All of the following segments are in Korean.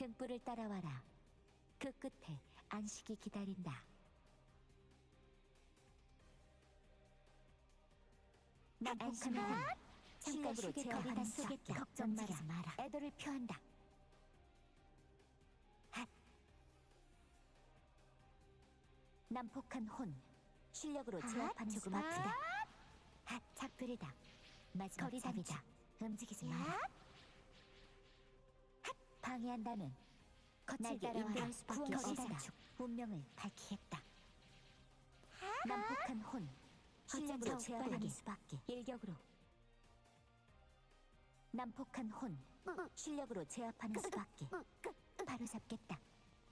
등불을 따라와라. 그 끝에 안식이 기다린다. 안심은 잠깐 쉬게 거리단 속겠다. 걱정 마라. 애도를 표한다. 핫. 난폭한 혼. 실력으로 제압하는 조금 아프다. 핫. 작별이다. 마지막 잡이다. 움직이지 마라. 핫. 방해한다면 거칠게 인도할 수밖에 없다. 운명을 밝히겠다. 난폭한 혼. 실력으로 제압하는 수밖에. 일격으로. 난폭한 혼. 실력으로 제압하는 수밖에. 바로 잡겠다.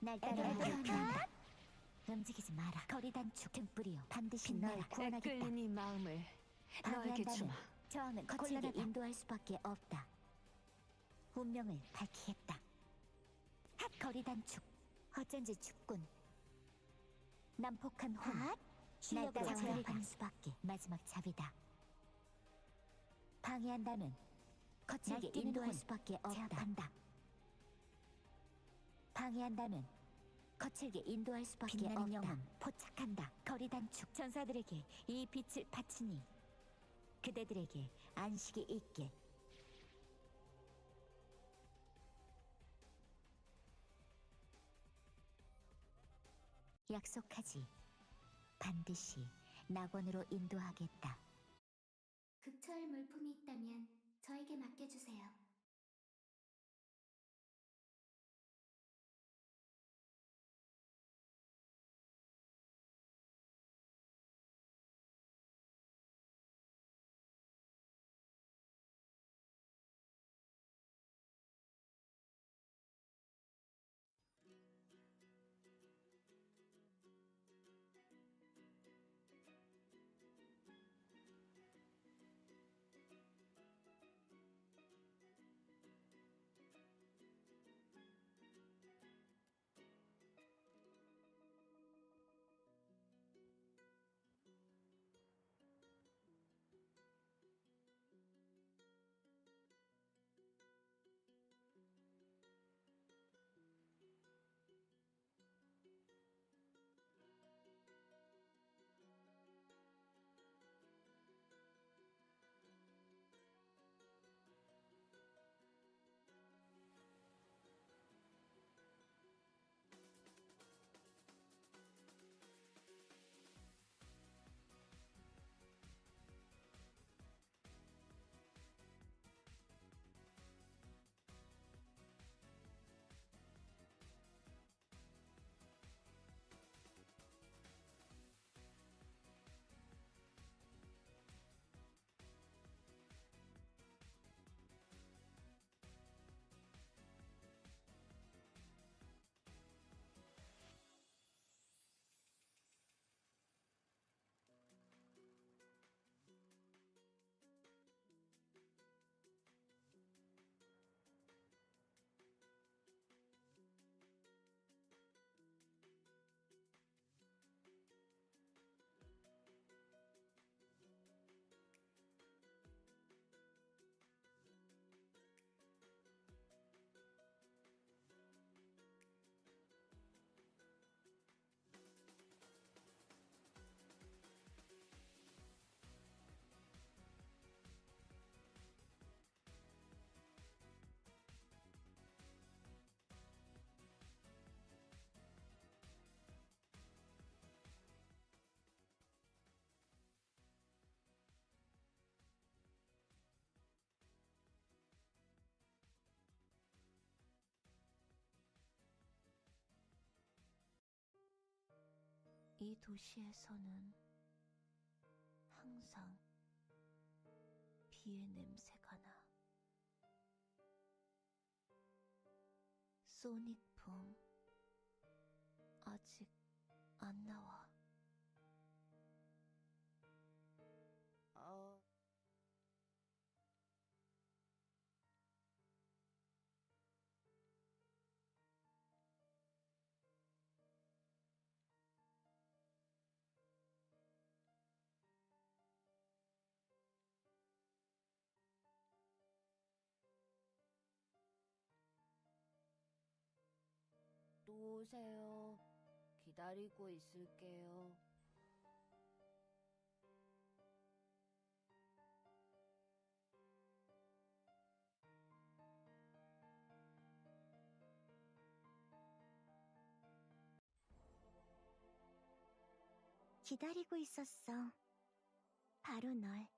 날 따라 표현한다. 움직이지 마라. 거리 단축 등불이여. 반드시 널 구원하겠다. 애끓는 이 마음을 너에게. 방해한다면 저항은 거칠게 인도할 수밖에 없다. 운명을 밝히겠다. 핫 거리 단축. 어쩐지 춥군. 난폭한 혼. 실력으로 제압하는 수밖에. 마지막 잡이다. 방해한다면 거칠게 인도할 수밖에 없다. 제압한다. 방해한다면 거칠게 인도할 수밖에 없다. 영혼 포착한다. 거리 단축 전사들에게 이 빛을 바치니 그대들에게 안식이 있게. 약속하지. 반드시 낙원으로 인도하겠다. 극처할 물품이 있다면 저에게 맡겨주세요. 이 도시에서는 항상 비의 냄새가 나. 소닉붐 아직 안 나와. 오세요. 기다리고 있을게요. 기다리고 있었어. 바로 널.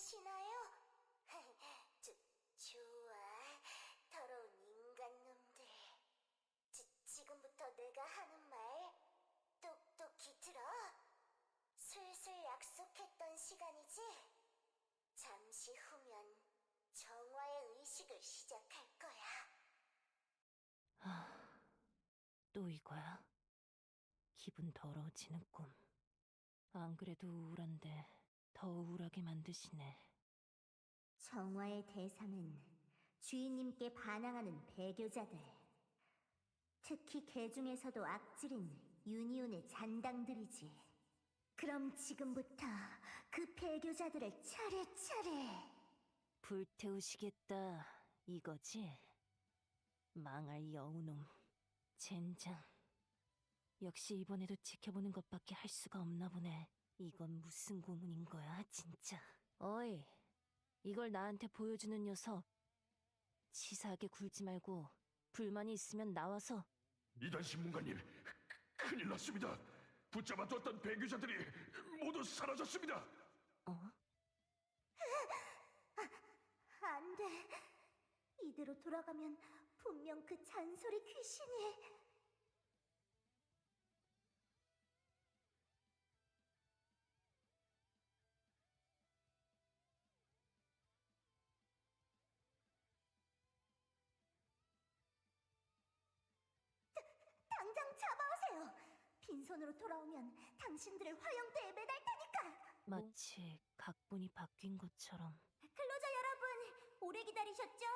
들리시나요? 저, 좋아. 더러운 인간놈들. 지, 지금부터 내가 하는 말 똑똑히 들어. 슬슬 약속했던 시간이지? 잠시 후면 정화의 의식을 시작할 거야. 또 이거야? 기분 더러워지는 꿈. 안 그래도 우울한데 더 우울하게 만드시네. 정화의 대상은 주인님께 반항하는 배교자들. 특히 개 중에서도 악질인 유니온의 잔당들이지. 그럼 지금부터 그 배교자들을 차례차례 불태우시겠다 이거지? 망할 여우놈 젠장 역시 이번에도 지켜보는 것밖에 할 수가 없나 보네 이건 무슨 고문인 거야 진짜 어이 이걸 나한테 보여주는 녀석 치사하게 굴지 말고 불만이 있으면 나와서 이단 신문가님, 크- 큰일 났습니다. 붙잡아뒀던 배교자들이 모두 사라졌습니다. 어? 안 돼. 이대로 돌아가면 분명 그 잔소리 귀신이. 빈손으로 돌아오면 당신들을 화영대에 매달 테니까. 마치 각본이 바뀐 것처럼 근로자 여러분, 오래 기다리셨죠?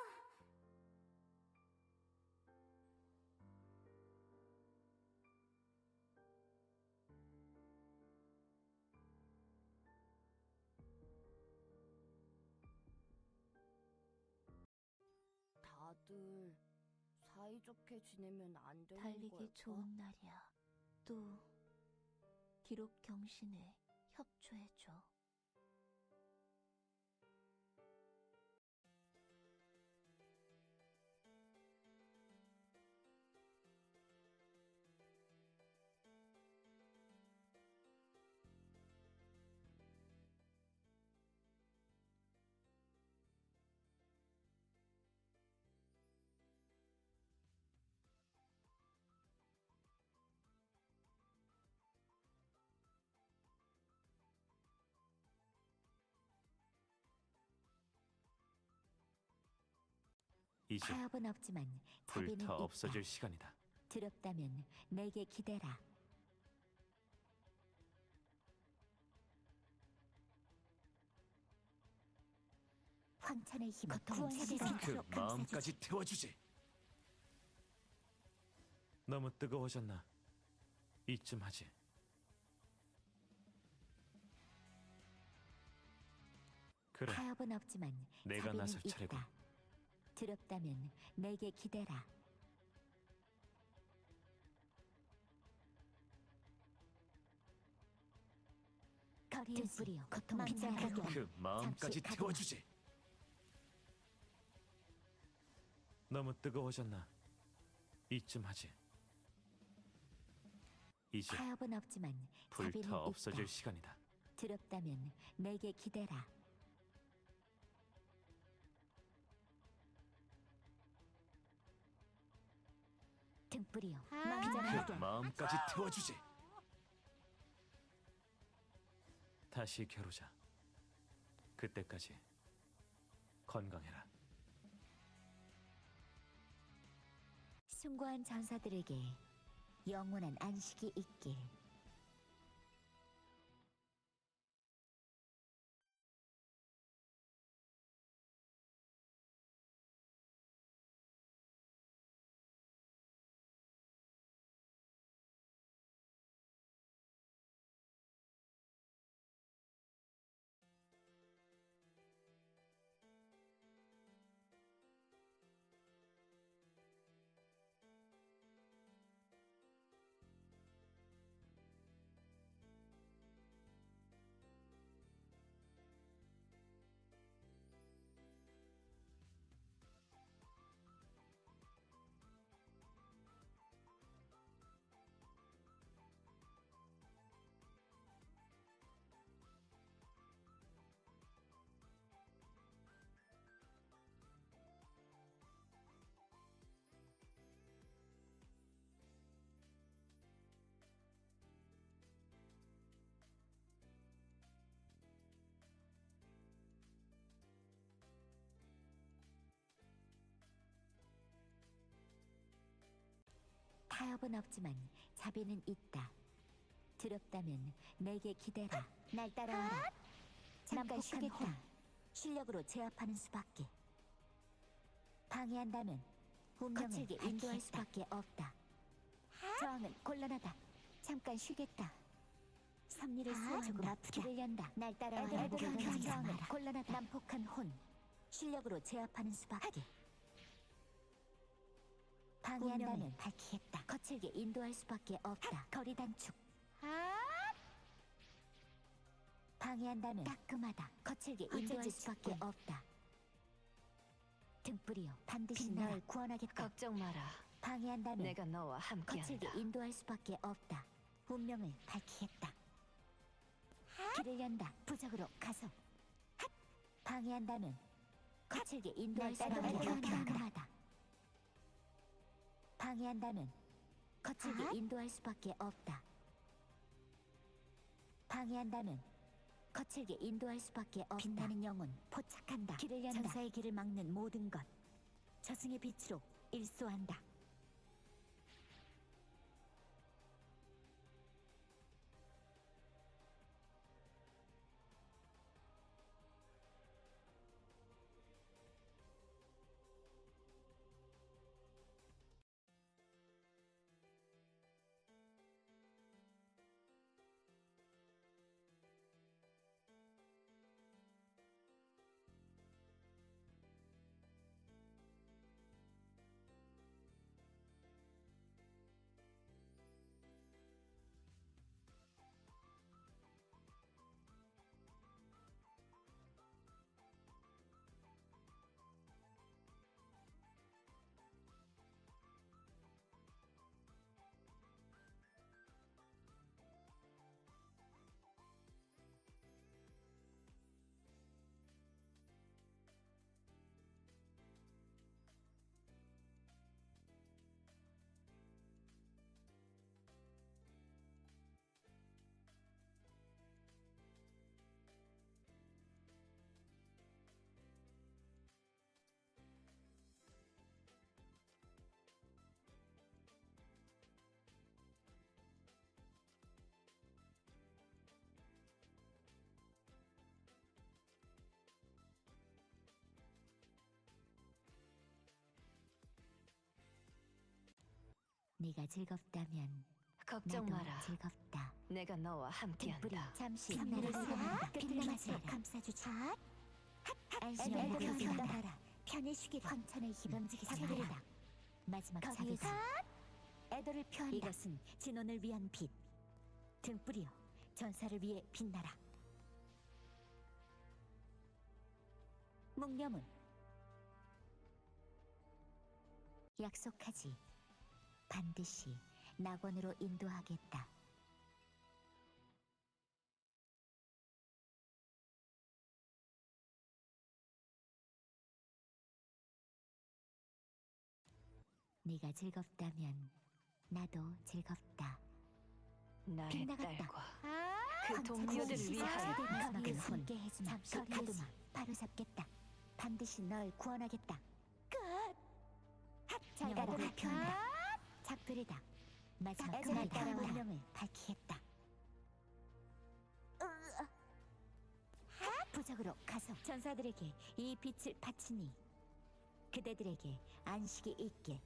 다들 사이좋게 지내면 안 되는 달리기 걸까? 좋은 날이야. 또 기록 경신에 협조해줘. 이제 타협은 없지만 자비는 불타 있다. 없어질 시간이다. 두렵다면 내게 기대라. 황천의 힘, 구원시리라. 그 마음까지 태워주지. 너무 뜨거워졌나? 이쯤 하지. 그래, 타협은 없지만 내가 자비는 나설 있다. 차례군. 두렵다면 내게 기대라. 거리의 뿌리여 고통 비자하게 그 마음까지. 태워주지. 너무 뜨거워졌나? 이쯤 하지. 이제 타협은 없지만 자비는 불타 없어질 있다. 시간이다. 두렵다면 내게 기대라. 등불이여 그 망전하게 마음까지 태워주지. 다시 겨루자. 그때까지 건강해라. 숭고한 전사들에게 영원한 안식이 있길. 타협은 없지만 자비는 있다. 두렵다면 내게 기대라. 날 따라와라. 잠깐 쉬겠다. 실력으로 제압하는 수밖에. 방해한다면 운명을 인도할 수밖에 없다. 저항은 곤란하다. 잠깐 쉬겠다. 섭리를 쓰 조금 아프다. 길을 연다. 날 따라와라. 저항은 곤란하다. 난폭한 혼. 실력으로 제압하는 수밖에. 방해한다면 밝히겠다. 거칠게 인도할 수밖에 없다. 거리 단축. 방해한다면 따끔하다. 거칠게 인도할 수밖에 없다. 등불이여 반드시 널 구원하겠다. 걱정 마라. 방해한다면 내가 너와 거칠게 함께한다. 인도할 수밖에 없다. 운명을 밝히겠다. 길을 연다. 부적으로 가서 핫! 방해한다면 거칠게 인도할 수밖에 없다. 방해한다면 거칠게 인도할 수밖에 없다. 방해한다면 거칠게 인도할 수밖에 없다. 빛나는 영혼 포착한다. 길을 연다. 전사의 길을 막는 모든 것 저승의 빛으로 일소한다. 네가 즐겁다면 걱정 나도 마라. 즐겁다. 내가 너와 함께한다. 잠시 선물을 쓰는다. 빛나마저 감싸주지. 안심하고 떠나라. 편히 쉬기를. 황천의 힘 움직이지 마라. 마지막 자비다. 애도를 표한다. 이것은 진원을 위한 빛. 등불이여 전사를 위해 빛나라. 묵념은 약속하지. 반드시 낙원으로 인도하겠다. 네가 즐겁다면 나도 즐겁다. 나의 빗나갔다. 딸과 그 동료들을 위하여 함께 해주마. 잠시 가두마. 바로 잡겠다. 반드시 널 구원하겠다. 끝. 잘 가도록 표한다. 작별이다. 마지막 그날 따라 운명을 밝히겠다. 부적으로 가서 전사들에게 이 빛을 바치니 그대들에게 안식이 있게.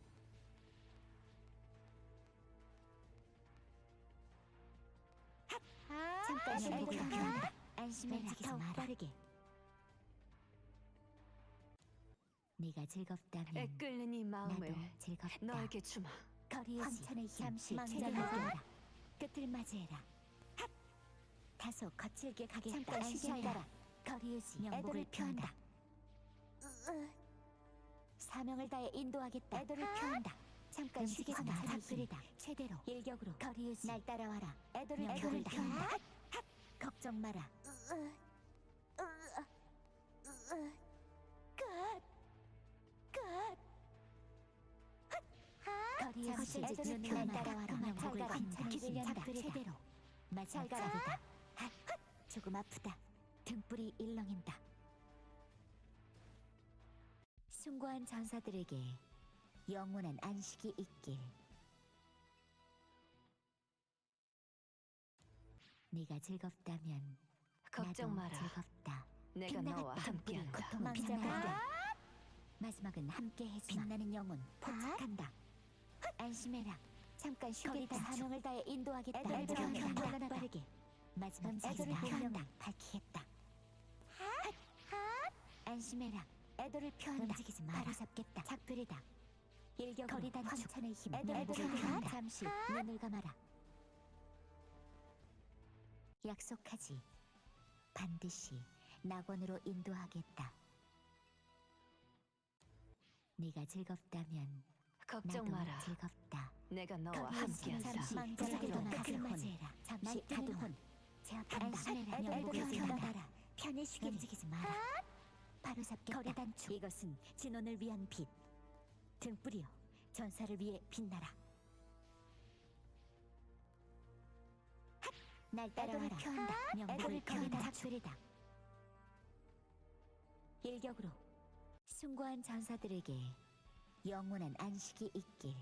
잠깐 쉬고 표한다. 안심해라. 더욱 빠르게. 네가 즐겁다면 애끓는 이 나도 마음을 즐겁다. 너에게 주마. 거리에지 잠시 최대한 끝을 맞이해라. 다소 거칠게 가겠다. 잠깐 쉬겠다. 거리에지 애도를 표한다. 사명을 다해 인도하겠다. 애도를 표한다. 잠깐 쉬겠다. 작별이다. 최대로 일격으로 거리에지 날 따라와라. 애도를 표한다. 걱정 마라. 이것이 이제 따라와라 명복을 관찰하신 작들이다. 마지막 작이다 아, 조금 아프다. 등불이 일렁인다. 숭고한 전사들에게 영원한 안식이 있길. 네가 즐겁다면 걱정 마라. 즐겁다. 내가 너와 함께한다 망자가 마지막은 함께해 빛나는 영혼 아! 포착한다. 안심해라. 잠깐 쉬겠다. 사명을 다해 인도하겠다. 애들을 편하다. 빠르게. 마지막 애들을 변명 밝히겠다. 안심해라. 애들을 편한다. 움직이지 마라. 바로 잡겠다. 작별이다. 일격 거리 단축. 천의 힘. 애들을 편한다. 잠시 눈을 감아라. 약속하지. 반드시 낙원으로 인도하겠다. 네가 즐겁다면 걱정 나도 마라. 즐겁다. 내가 너와 거기에 함께한다. 잠시 망자기로 맞이해라. 잠시 가둔 혼. 제압한다. 편하라. 편히 쉬게 움직이지 마라. 바로 잡겠다. 거리 단축. 이것은 진원을 위한 빛. 등불이여. 전사를 위해 빛나라. 날 따라와라. 명복을 편다. 작별이다. 일격으로 숭고한 전사들에게 영원한 안식이 있길.